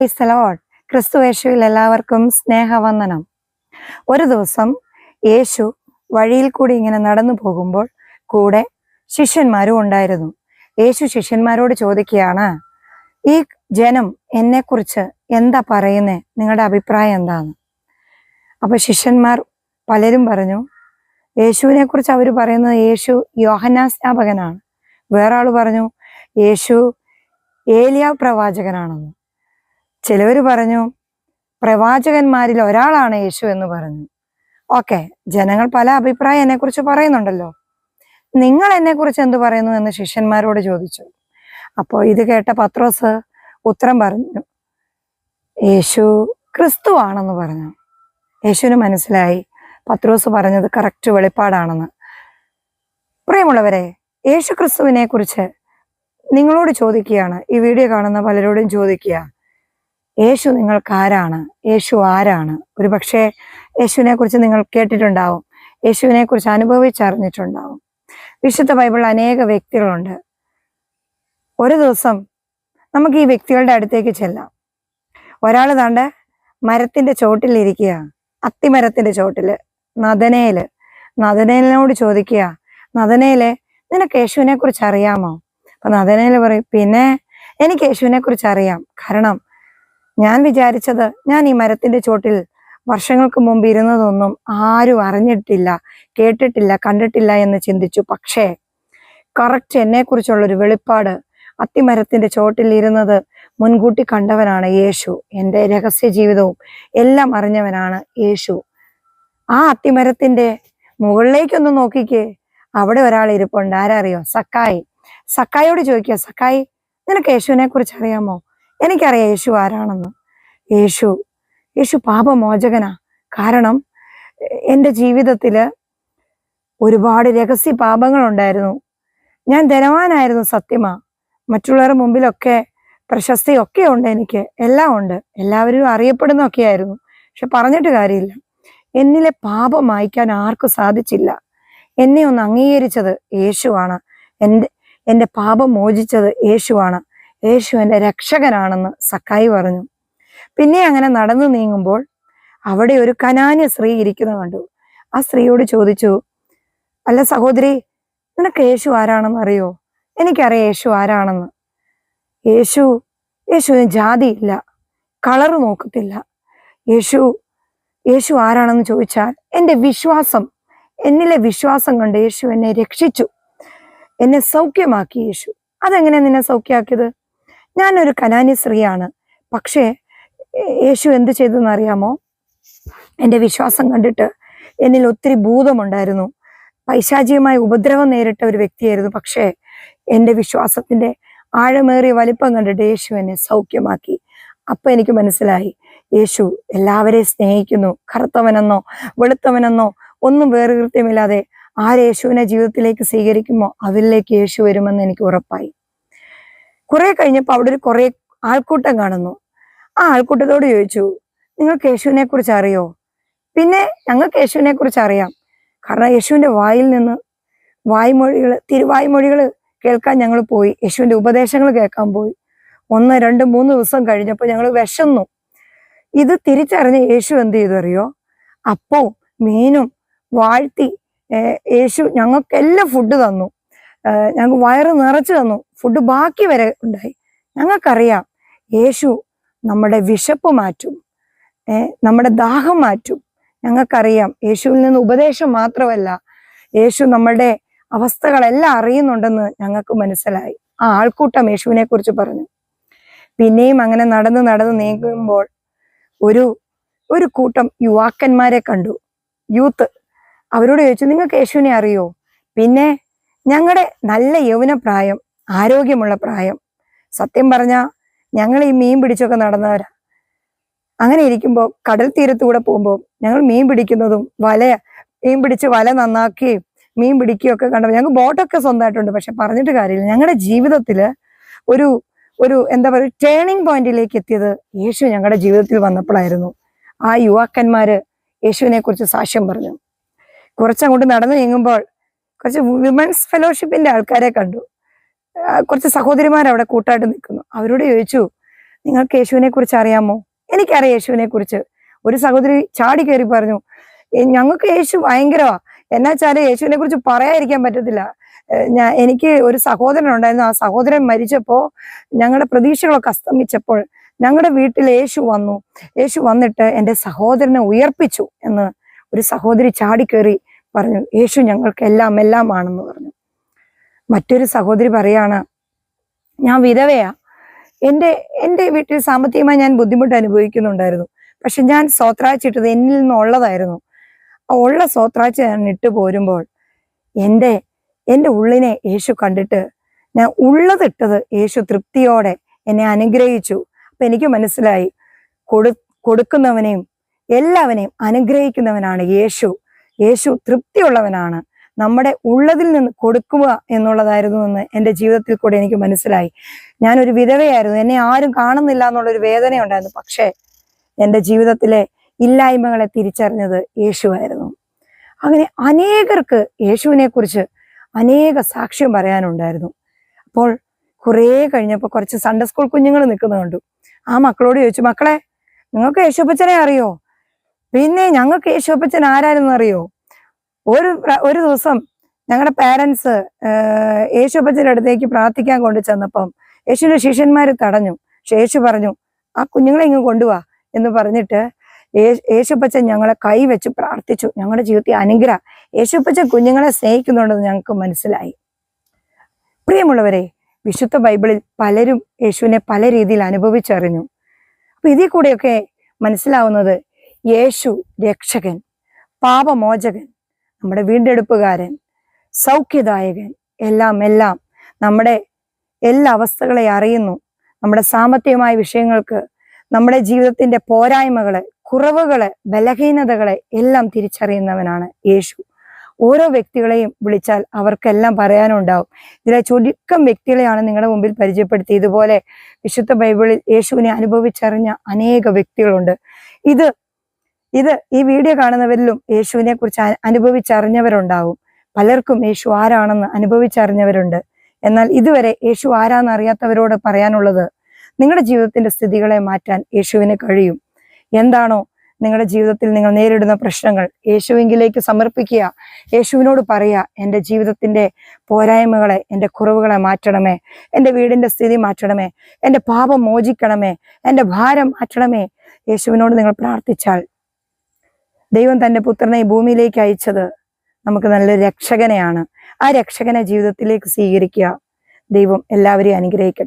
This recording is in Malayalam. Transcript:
ലോഡ് ക്രിസ്തു യേശുവിൽ എല്ലാവർക്കും സ്നേഹവന്ദനം. ഒരു ദിവസം യേശു വഴിയിൽ കൂടി ഇങ്ങനെ നടന്നു പോകുമ്പോൾ കൂടെ ശിഷ്യന്മാരും ഉണ്ടായിരുന്നു. യേശു ശിഷ്യന്മാരോട് ചോദിക്കുകയാണ് ഈ ജനം എന്നെക്കുറിച്ച് എന്താ പറയുന്നേ? നിങ്ങളുടെ അഭിപ്രായം എന്താണ്? അപ്പൊ ശിഷ്യന്മാർ പലരും പറഞ്ഞു യേശുവിനെ കുറിച്ച് അവർ പറയുന്നത് യേശു യോഹനാസ്നാപകനാണ് വേറെ ആൾ പറഞ്ഞു യേശു ഏലിയ പ്രവാചകനാണെന്ന്. ചിലവർ പറഞ്ഞു പ്രവാചകന്മാരിൽ ഒരാളാണ് യേശു എന്ന് പറഞ്ഞു. ഓക്കെ ജനങ്ങൾ പല അഭിപ്രായം എന്നെ കുറിച്ച് പറയുന്നുണ്ടല്ലോ. നിങ്ങൾ എന്നെക്കുറിച്ച് എന്ത് പറയുന്നു എന്ന് ശിഷ്യന്മാരോട് ചോദിച്ചു. അപ്പോൾ ഇത് കേട്ട പത്രോസ് ഉത്തരം പറഞ്ഞു യേശു ക്രിസ്തു ആണെന്ന് പറഞ്ഞു. യേശുവിന് മനസ്സിലായി പത്രോസ് പറഞ്ഞത് കറക്റ്റ് വെളിപ്പാടാണെന്ന്. പ്രിയമുള്ളവരെ യേശു ക്രിസ്തുവിനെ കുറിച്ച് നിങ്ങളോട് ചോദിക്കുകയാണ്. ഈ വീഡിയോ കാണുന്ന പലരോടും ചോദിക്കുക. യേശു നിങ്ങൾക്ക് ആരാണ് യേശു ആരാണ്? ഒരു പക്ഷേ യേശുവിനെ കുറിച്ച് നിങ്ങൾ കേട്ടിട്ടുണ്ടാവും. യേശുവിനെ കുറിച്ച് അനുഭവിച്ചറിഞ്ഞിട്ടുണ്ടാവും. വിശുദ്ധ ബൈബിളിൽ അനേക വ്യക്തികളുണ്ട്. ഒരു ദിവസം നമുക്ക് ഈ വ്യക്തികളുടെ അടുത്തേക്ക് ചെല്ലാം. ഒരാൾ താണ്ട് മരത്തിന്റെ ചോട്ടിലിരിക്കുക അത്തിമരത്തിന്റെ ചോട്ടിൽ. നദനയിൽ നദനയിലിനോട് ചോദിക്കുക നദനയിലെ നിനക്ക് യേശുവിനെ കുറിച്ച് അറിയാമോ? അപ്പൊ നദനയിൽ പറയും പിന്നെ എനിക്ക് യേശുവിനെ കുറിച്ച് അറിയാം. കാരണം ഞാൻ വിചാരിച്ചത് ഞാൻ ഈ മരത്തിന്റെ ചോട്ടിൽ വർഷങ്ങൾക്ക് മുമ്പ് ഇരുന്നതൊന്നും ആരും അറിഞ്ഞിട്ടില്ല കേട്ടിട്ടില്ല കണ്ടിട്ടില്ല എന്ന് ചിന്തിച്ചു. പക്ഷേ കറക്റ്റ് എന്നെ കുറിച്ചുള്ളൊരു വെളിപ്പാട് അത്തിമരത്തിന്റെ ചോട്ടിൽ ഇരുന്നത് മുൻകൂട്ടി കണ്ടവനാണ് യേശു. എന്റെ രഹസ്യ ജീവിതവും എല്ലാം അറിഞ്ഞവനാണ് യേശു. ആ അത്തിമരത്തിന്റെ മുകളിലേക്കൊന്ന് നോക്കിക്കേ. അവിടെ ഒരാൾ ഇരിപ്പുണ്ട്. ആരറിയോ? സക്കായി. സക്കായോട് ചോദിക്കുക സക്കായി നിനക്ക് യേശുവിനെ കുറിച്ച് അറിയാമോ? എനിക്കറിയാം യേശു ആരാണെന്ന്. യേശു യേശു പാപമോചകനാ. കാരണം എന്റെ ജീവിതത്തിൽ ഒരുപാട് രഹസ്യ പാപങ്ങളുണ്ടായിരുന്നു. ഞാൻ ധനവാനായിരുന്നു സത്യമാ. മറ്റുള്ളവരുടെ മുമ്പിലൊക്കെ പ്രശസ്തി ഒക്കെ ഉണ്ട് എനിക്ക്. എല്ലാം ഉണ്ട്. എല്ലാവരും അറിയപ്പെടുന്നൊക്കെ ആയിരുന്നു പക്ഷെ പറഞ്ഞിട്ട് കാര്യമില്ല. എന്നിലെ പാപം മായ്ക്കാൻ ആർക്കും സാധിച്ചില്ല. എന്നെ ഒന്ന് അംഗീകരിച്ചത് യേശുവാണ്. എന്റെ എന്റെ പാപം മോചിച്ചത് യേശുവാണ്. യേശു എന്റെ രക്ഷകനാണെന്ന് സക്കായി പറഞ്ഞു. പിന്നെ അങ്ങനെ നടന്നു നീങ്ങുമ്പോൾ അവിടെ ഒരു കനാന്യ സ്ത്രീ ഇരിക്കുന്നത് കണ്ടു. ആ സ്ത്രീയോട് ചോദിച്ചു അല്ല സഹോദരി നിനക്ക് യേശു ആരാണെന്ന് അറിയോ? എനിക്കറിയാം യേശു ആരാണെന്ന്. യേശു യേശുവിന് ജാതിയില്ല കളറ് നോക്കത്തില്ല. യേശു യേശു ആരാണെന്ന് ചോദിച്ചാൽ എന്റെ വിശ്വാസം എന്നിലെ വിശ്വാസം കണ്ട് യേശു എന്നെ രക്ഷിച്ചു. എന്നെ സൗഖ്യമാക്കി യേശു. അതെങ്ങനെ നിന്നെ സൗഖ്യമാക്കിയത്? ഞാനൊരു കനാനി സ്ത്രീയാണ്. പക്ഷേ യേശു എന്ത് ചെയ്തെന്ന് അറിയാമോ എന്റെ വിശ്വാസം കണ്ടിട്ട് എന്നിൽ ഒത്തിരി ഭൂതമുണ്ടായിരുന്നു. പൈശാചികമായ ഉപദ്രവം നേരിട്ട ഒരു വ്യക്തിയായിരുന്നു. പക്ഷേ എന്റെ വിശ്വാസത്തിന്റെ ആഴമേറിയ വലിപ്പം കണ്ടിട്ട് യേശു എന്നെ സൗഖ്യമാക്കി. അപ്പം എനിക്ക് മനസ്സിലായി യേശു എല്ലാവരെയും സ്നേഹിക്കുന്നു. കറുത്തവനെന്നോ വെളുത്തവനെന്നോ ഒന്നും വേറെ കൃത്യമില്ലാതെ ആര് യേശുവിനെ ജീവിതത്തിലേക്ക് സ്വീകരിക്കുമോ? അതിലേക്ക് യേശു വരുമെന്ന് എനിക്ക് ഉറപ്പായി. കുറെ കഴിഞ്ഞപ്പോൾ അവിടെ ഒരു കുറെ ആൾക്കൂട്ടം കാണുന്നു. ആ ആൾക്കൂട്ടത്തോട് ചോദിച്ചു നിങ്ങൾ യേശുവിനെ കുറിച്ച് അറിയോ? പിന്നെ ഞങ്ങൾക്ക് യേശുവിനെ കുറിച്ച് അറിയാം. കാരണം യേശുവിന്റെ വായിൽ നിന്ന് വായ്മൊഴികൾ തിരുവായ്മൊഴികൾ കേൾക്കാൻ ഞങ്ങൾ പോയി. യേശുവിന്റെ ഉപദേശങ്ങൾ കേൾക്കാൻ പോയി. ഒന്ന് രണ്ട് മൂന്ന് ദിവസം കഴിഞ്ഞപ്പോൾ ഞങ്ങൾ വിശന്നു. ഇത് തിരിച്ചറിഞ്ഞ യേശു എന്ത് ചെയ്തു അറിയോ? അപ്പവും മീനും വാഴ്ത്തി യേശു ഞങ്ങൾക്ക് എല്ലാം ഫുഡ് തന്നു ഞങ്ങൾക്ക് വയറ് നിറച്ചു തന്നു. ഫുഡ് ബാക്കി വരെ ഉണ്ടായി. ഞങ്ങൾക്കറിയാം യേശു നമ്മുടെ വിശപ്പ് മാറ്റും. നമ്മുടെ ദാഹം മാറ്റും. ഞങ്ങൾക്കറിയാം യേശുവിൽ നിന്ന് ഉപദേശം മാത്രമല്ല യേശു നമ്മളുടെ അവസ്ഥകളെല്ലാം അറിയുന്നുണ്ടെന്ന് ഞങ്ങൾക്ക് മനസ്സിലായി. ആ ആൾക്കൂട്ടം യേശുവിനെ കുറിച്ച് പറഞ്ഞു. പിന്നെയും അങ്ങനെ നടന്ന് നടന്ന് നീങ്ങുമ്പോൾ ഒരു ഒരു കൂട്ടം യുവാക്കന്മാരെ കണ്ടു. യൂത്ത് അവരോട് ചോദിച്ചു നിങ്ങൾക്ക് യേശുവിനെ അറിയോ? പിന്നെ ഞങ്ങളുടെ നല്ല യൗവന പ്രായം ആരോഗ്യമുള്ള പ്രായം. സത്യം പറഞ്ഞാൽ ഞങ്ങൾ ഈ മീൻ പിടിച്ചൊക്കെ നടന്നവരാ. അങ്ങനെ ഇരിക്കുമ്പോൾ കടൽ തീരത്തൂടെ പോകുമ്പോൾ ഞങ്ങൾ മീൻ പിടിക്കുന്നതും വല മീൻ പിടിച്ച് വല നന്നാക്കുകയും മീൻ പിടിക്കുകയൊക്കെ കണ്ടപ്പോൾ ഞങ്ങൾക്ക് ബോട്ടൊക്കെ സ്വന്തമായിട്ടുണ്ട്. പക്ഷെ പറഞ്ഞിട്ട് കാര്യമില്ല. ഞങ്ങളുടെ ജീവിതത്തിൽ ഒരു ഒരു എന്താ പറയുക ടേണിംഗ് പോയിന്റിലേക്ക് എത്തിയത് യേശു ഞങ്ങളുടെ ജീവിതത്തിൽ വന്നപ്പോഴായിരുന്നു ആ യുവാക്കന്മാര് യേശുവിനെ കുറിച്ച് സാക്ഷ്യം പറഞ്ഞു. കുറച്ചങ്ങോട്ട് നടന്നു നീങ്ങുമ്പോൾ കുറച്ച് വിമൻസ് ഫെലോഷിപ്പിന്റെ ആൾക്കാരെ കണ്ടു. കുറച്ച് സഹോദരിമാർ അവിടെ കൂട്ടായിട്ട് നിൽക്കുന്നു. അവരോട് ചോദിച്ചു നിങ്ങൾക്ക് യേശുവിനെ കുറിച്ച് അറിയാമോ? എനിക്കറിയാം യേശുവിനെ കുറിച്ച്. ഒരു സഹോദരി ചാടി കയറി പറഞ്ഞു ഞങ്ങൾക്ക് യേശു ഭയങ്കരമാ എന്നാ വെച്ചാൽ യേശുവിനെ കുറിച്ച് പറയാതിരിക്കാൻ പറ്റത്തില്ല. ഞാൻ എനിക്ക് ഒരു സഹോദരൻ ഉണ്ടായിരുന്നു. ആ സഹോദരൻ മരിച്ചപ്പോ ഞങ്ങളുടെ പ്രതീക്ഷകളൊക്കെ അസ്തമിച്ചപ്പോൾ ഞങ്ങളുടെ വീട്ടിൽ യേശു വന്നു. യേശു വന്നിട്ട് എന്റെ സഹോദരനെ ഉയർപ്പിച്ചു എന്ന് ഒരു സഹോദരി ചാടിക്കേറി പറഞ്ഞു യേശു ഞങ്ങൾക്ക് എല്ലാം എല്ലാം ആണെന്ന് പറഞ്ഞു. മറ്റൊരു സഹോദരി പറയാണ് ഞാൻ വിധവയാ. എന്റെ എന്റെ വീട്ടിൽ സാമ്പത്തികമായി ഞാൻ ബുദ്ധിമുട്ട് അനുഭവിക്കുന്നുണ്ടായിരുന്നു. പക്ഷെ ഞാൻ സ്വത്രാച്ചിട്ടത് എന്നിൽ നിന്നുള്ളതായിരുന്നു. ഉള്ള സ്വത്രാച്ച ഞാൻ ഇട്ട് പോരുമ്പോൾ എന്റെ എന്റെ ഉള്ളിനെ യേശു കണ്ടിട്ട് ഞാൻ ഉള്ളതിട്ടത് യേശു തൃപ്തിയോടെ എന്നെ അനുഗ്രഹിച്ചു. അപ്പം എനിക്ക് മനസ്സിലായി കൊടു കൊടുക്കുന്നവനെയും എല്ലാവനെയും അനുഗ്രഹിക്കുന്നവനാണ് യേശു. യേശു തൃപ്തിയുള്ളവനാണ്. നമ്മുടെ ഉള്ളതിൽ നിന്ന് കൊടുക്കുക എന്നുള്ളതായിരുന്നു എന്ന് എന്റെ ജീവിതത്തിൽ കൂടെ എനിക്ക് മനസ്സിലായി. ഞാനൊരു വിധവയായിരുന്നു. എന്നെ ആരും കാണുന്നില്ല എന്നുള്ളൊരു വേദന ഉണ്ടായിരുന്നു പക്ഷേ എന്റെ ജീവിതത്തിലെ ഇല്ലായ്മകളെ തിരിച്ചറിഞ്ഞത് യേശുവായിരുന്നു. അങ്ങനെ അനേകർക്ക് യേശുവിനെ കുറിച്ച് അനേക സാക്ഷ്യം പറയാനുണ്ടായിരുന്നു. അപ്പോൾ കുറേ കഴിഞ്ഞപ്പോൾ കുറച്ച് സൺഡേ സ്കൂൾ കുഞ്ഞുങ്ങൾ നിൽക്കുന്നത് കണ്ടു ആ മക്കളോട് ചോദിച്ചു മക്കളെ നിങ്ങൾക്ക് യേശുപ്പച്ചനെ അറിയോ? പിന്നെ ഞങ്ങൾക്ക് യേശുപ്പച്ചൻ ആരായിരുന്നു അറിയോ? ഒരു ഒരു ദിവസം ഞങ്ങളുടെ പാരൻസ് യേശുപ്പച്ചന്റെ അടുത്തേക്ക് പ്രാർത്ഥിക്കാൻ കൊണ്ടു ചെന്നപ്പം യേശുവിന്റെ ശിഷ്യന്മാർ തടഞ്ഞു പക്ഷെ യേശു പറഞ്ഞു ആ കുഞ്ഞുങ്ങളെ ഇങ്ങ് കൊണ്ടുവാ എന്ന് പറഞ്ഞിട്ട് യേശുപ്പച്ചൻ ഞങ്ങളെ കൈവച്ച് പ്രാർത്ഥിച്ചു. ഞങ്ങളുടെ ജീവിതത്തിൽ അനുഗ്രഹം യേശുപ്പച്ചൻ കുഞ്ഞുങ്ങളെ സ്നേഹിക്കുന്നുണ്ടെന്ന് ഞങ്ങൾക്ക് മനസ്സിലായി. പ്രിയമുള്ളവരെ വിശുദ്ധ ബൈബിളിൽ പലരും യേശുവിനെ പല രീതിയിൽ അനുഭവിച്ചറിഞ്ഞു. അപ്പൊ ഇതിൽ കൂടെയൊക്കെ മനസ്സിലാവുന്നത് യേശു രക്ഷകൻ പാപമോചകൻ നമ്മുടെ വീണ്ടെടുപ്പുകാരൻ സൗഖ്യദായകൻ എല്ലാം എല്ലാം നമ്മുടെ എല്ലാ അവസ്ഥകളെ അറിയുന്നു. നമ്മുടെ സാമ്പത്തികമായ വിഷയങ്ങൾക്ക് നമ്മുടെ ജീവിതത്തിന്റെ പോരായ്മകളെ കുറവുകൾ ബലഹീനതകളെ എല്ലാം തിരിച്ചറിയുന്നവനാണ് യേശു. ഓരോ വ്യക്തികളെയും വിളിച്ചാൽ അവർക്കെല്ലാം പറയാനുണ്ടാവും. ഇതിലെ ചുരുക്കം വ്യക്തികളെയാണ് നിങ്ങളുടെ മുമ്പിൽ പരിചയപ്പെടുത്തി. ഇതുപോലെ വിശുദ്ധ ബൈബിളിൽ യേശുവിനെ അനുഭവിച്ചറിഞ്ഞ അനേക വ്യക്തികളുണ്ട്. ഇത് ഇത് ഈ വീഡിയോ കാണുന്നവരിലും യേശുവിനെ കുറിച്ച് അനുഭവിച്ചറിഞ്ഞവരുണ്ടാവും. പലർക്കും യേശു ആരാണെന്ന് അനുഭവിച്ചറിഞ്ഞവരുണ്ട്. എന്നാൽ ഇതുവരെ യേശു ആരാന്ന് അറിയാത്തവരോട് പറയാനുള്ളത് നിങ്ങളുടെ ജീവിതത്തിന്റെ സ്ഥിതികളെ മാറ്റാൻ യേശുവിന് കഴിയും. എന്താണോ നിങ്ങളുടെ ജീവിതത്തിൽ നിങ്ങൾ നേരിടുന്ന പ്രശ്നങ്ങൾ യേശുവിങ്കിലേക്ക് സമർപ്പിക്കുക. യേശുവിനോട് പറയുക എന്റെ ജീവിതത്തിന്റെ പോരായ്മകളെ എന്റെ കുറവുകളെ മാറ്റണമേ എന്റെ വീടിന്റെ സ്ഥിതി മാറ്റണമേ എന്റെ പാപം മോചിക്കണമേ എന്റെ ഭാരം മാറ്റണമേ. യേശുവിനോട് നിങ്ങൾ പ്രാർത്ഥിച്ചാൽ ദൈവം തന്റെ പുത്രനെ ഈ ഭൂമിയിലേക്ക് അയച്ചത് നമുക്ക് നല്ലൊരു രക്ഷകനെയാണ്. ആ രക്ഷകനെ ജീവിതത്തിലേക്ക് സ്വീകരിക്കുക. ദൈവം എല്ലാവരെയും അനുഗ്രഹിക്കട്ടെ.